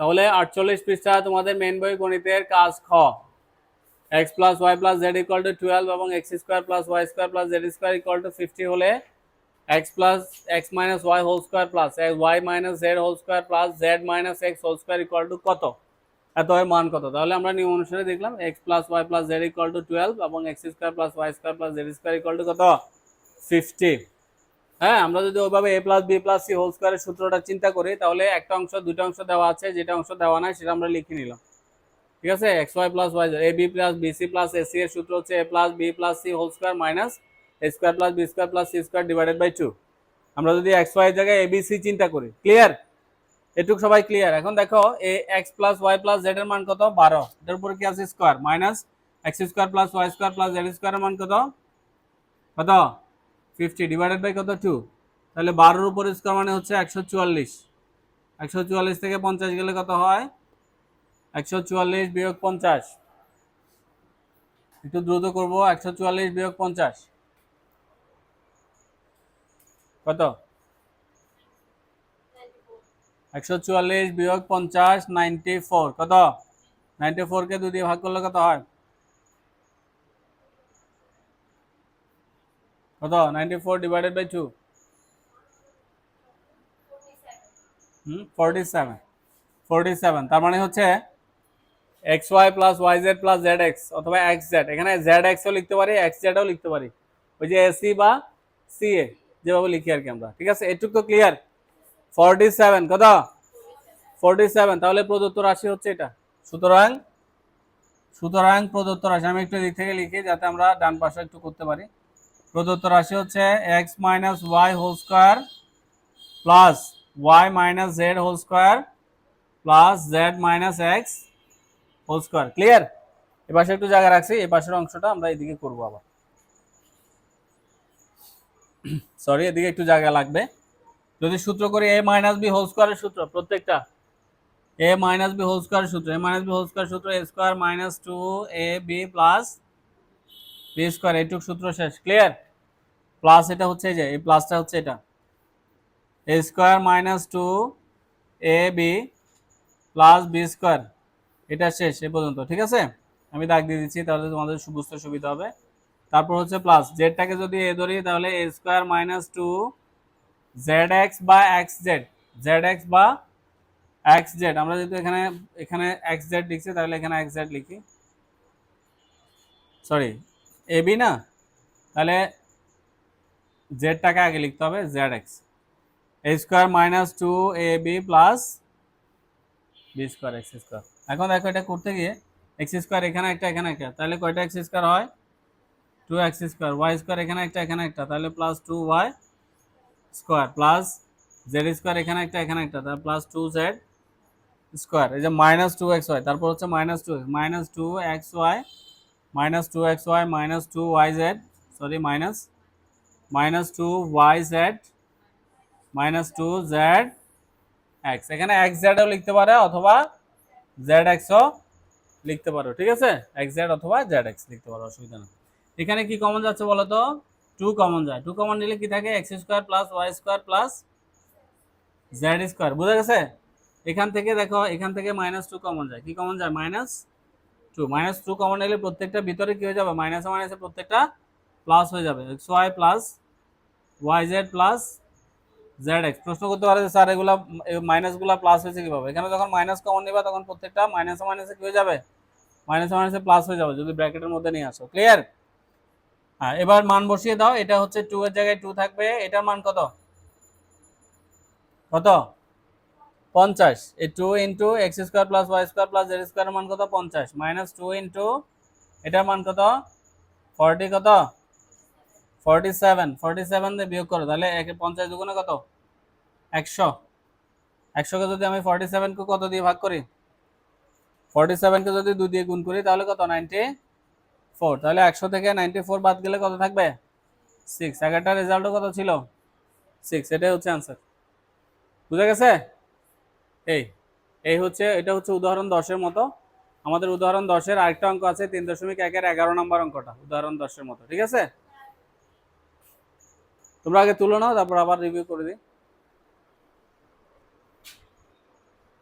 তাহলে আটচল্লিশ পৃষ্ঠা তোমাদের মেন বই গণিতের কাজ খ। X plus Y plus Z equal to twelve এবং X square plus Y square plus Z square equal to fifty হলে X plus X minus Y whole square plus Y minus Z whole square plus Z minus X whole square equal to কত? এত এর মান কত? তাহলে আমরা নিয়ম অনুসারে দেখলাম X plus Y plus Z equal to twelve এবং X square plus Y square plus Z square equal to কত? ফিফটি হ্যাঁ আমরা যদি ওইভাবে A plus B plus C whole স্কোয়ারের সূত্রটা চিন্তা করি, তাহলে একটা অংশ দুটো অংশ দেওয়া আছে, যেটা অংশ দেওয়া নাই, সেটা আমরা লিখে নিলাম। ঠিক আছে? X Y plus Y A B plus B C plus A C এর সূত্র হচ্ছে A plus B plus C whole square minus A square plus B square plus C square divided by two আমরা যদি x Y জায়গায় A B C চিন্তা করি clear এটুক সবাই ক্লিয়ার এখন দেখো এ X plus Y plus Z এর মান কত? বারো। এটার উপরে কি আছে? Square minus X square plus Y square plus Z স্কোয়ারের মান কত? কত? ফিফটি ডিভাইডেড বাই কত? টু তাহলে বারোর উপরে স্কোয়ার মানে হচ্ছে একশো চুয়াল্লিশ। একশো চুয়াল্লিশ থেকে পঞ্চাশ গেলে কত হয়? একশো চুয়াল্লিশ বিয়োগ পঞ্চাশ। একটু দ্রুত করব, একশো চুয়াল্লিশ বিয়োগ পঞ্চাশ। কত? একশো চুয়াল্লিশ বিয়োগ পঞ্চাশ নাইনটি ফোর কত? নাইনটি ফোরকে দুই দিয়ে ভাগ করলে কত হয়? কত? Ninety four divided by two hmm forty seven forty seven তার মানে হচ্ছে X Y plus Y Z plus Z X অথবা এক্স জেড এখানে জেড এক্সও লিখতে পারি এক্স জেডও লিখতে পারি। ওই যে এসি বা সি এ যেভাবে লিখি আর কি আমরা। ঠিক আছে? এটুকু তো ক্লিয়ার ফোরটি সেভেন কত? ফোরটি সেভেন তাহলে প্রদত্ত রাশি হচ্ছে এটা। সুতরাং সুতরাং প্রদত্ত রাশি, আমি একটু দিক থেকে লিখি যাতে আমরা ডান পাশে একটু করতে পারি। প্রদত্ত রাশি হচ্ছে X minus Y whole square plus Y minus Z whole square plus Z minus X whole square clear এ পাশে একটু জায়গা রাখছি এই পাশের অংশটা আমরা এদিকে করব আবার। সরি এদিকে একটু জায়গা লাগবে। যদি সূত্র করি এ মাইনাস বি হোল স্কোয়ারের সূত্র, প্রত্যেকটা। A minus B whole square সূত্র A minus B whole square সূত্র A square minus two A B plus B square এইটুক সূত্র শেষ। ক্লিয়ার প্লাস এটা হচ্ছে যে, এই প্লাসটা হচ্ছে এটা। A square minus two A B plus B square. এটা শেষ, এ পর্যন্ত, ঠিক আছে? আমি দাগ দিয়ে দিচ্ছি, তাহলে তোমাদের বুঝতে সুবিধা হবে। তারপর হচ্ছে প্লাস, জেডটাকে যদি এ ধরি, তাহলে A square minus two Z X বা এক্স জেড। জেড এক্স বা এক্স জেড। আমরা যেহেতু এখানে এখানে এক্স জেড লিখছি, তাহলে এখানে এক্স জেড লিখি। সরি, এ বি না? তাহলে জেডটাকে আগে লিখতে হবে Z X A square minus two A B plus B square X square এখন দেখো এটা করতে গিয়ে এক্স স্কোয়ার এখানে একটা এখানে একটা। তাহলে কয়টা এক্স স্কোয়ার হয়? Two X square Y square এখানে একটা এখানে একটা। তাহলে plus two Y square plus Z square এখানে একটা এখানে একটা। তাহলে প্লাস টু জেড স্কোয়ার এই যে মাইনাস টু এক্স ওয়াই তারপর হচ্ছে minus two minus two X Y minus two X Y minus two Y Z sorry minus minus two Y Z minus two Z X এখানে x জেডও লিখতে পারে অথবা Z এক্সও লিখতে পারো, ঠিক আছে? এক্স জেড অথবা জেড এক্স লিখতে পারো, অসুবিধা নেই। এখানে কি কমন যাচ্ছে বলো তো? টু কমন যায়। টু কমন নিলে কি থাকে? X square plus Y square plus Z square বুঝা গেছে? এখান থেকে দেখো, এখান থেকে মাইনাস টু কমন যায়। কি কমন যায়? Minus two minus two common নিলে প্রত্যেকটা ভিতরে কি হয়ে যাবে? মাইনাসে মাইনাসে প্রত্যেকটা প্লাস হয়ে যাবে। X Y plus Y Z plus Z X প্রশ্ন করতে পারে স্যার, এগুলা মাইনাসগুলা প্লাস হয়েছে কীভাবে? এখানে যখন মাইনাস কমন নিবা, তখন প্রত্যেকটা মাইনাসে মাইনাসে কি হয়ে যাবে? মাইনাসে মাইনাসে প্লাস হয়ে যাবে, যদি ব্র্যাকেটের মধ্যে নিয়ে আসো। ক্লিয়ার হ্যাঁ এবার মান বসিয়ে দাও। এটা হচ্ছে টু এর জায়গায় টু থাকবে। এটার মান কত? কত? পঞ্চাশ। এই two into X square plus Y square plus Z square মান কত? পঞ্চাশ। মাইনাস টু ইন্টু এটার মান কত? ফর্টি কত? ফর্টি সেভেন ফর্টি সেভেন দিয়ে বিয়োগ করো, তাহলে একে পঞ্চাশ দুগুণে কত? একশো। একশোকে যদি আমি ফর্টি সেভেনকে কত দিয়ে ভাগ করি? ফর্টি সেভেনকে যদি দুই দিয়ে গুণ করি, তাহলে কত? নাইনটি ফোর তাহলে একশো থেকে নাইনটি ফোর বাদ গেলে কত থাকবে? সিক্স এগারোটা রেজাল্টও কত ছিল? সিক্স এটাই হচ্ছে আনসার বুঝা গেছে? এই এই হচ্ছে, এটা হচ্ছে উদাহরণ দশের মতো। আমাদের উদাহরণ দশের আরেকটা অঙ্ক আছে, তিন দশমিক একের এগারো নম্বর অঙ্কটা, উদাহরণ দশের মতো। ঠিক আছে? তোমরা আগে তুলে নাও তারপর আবার রিভিউ করে দিই।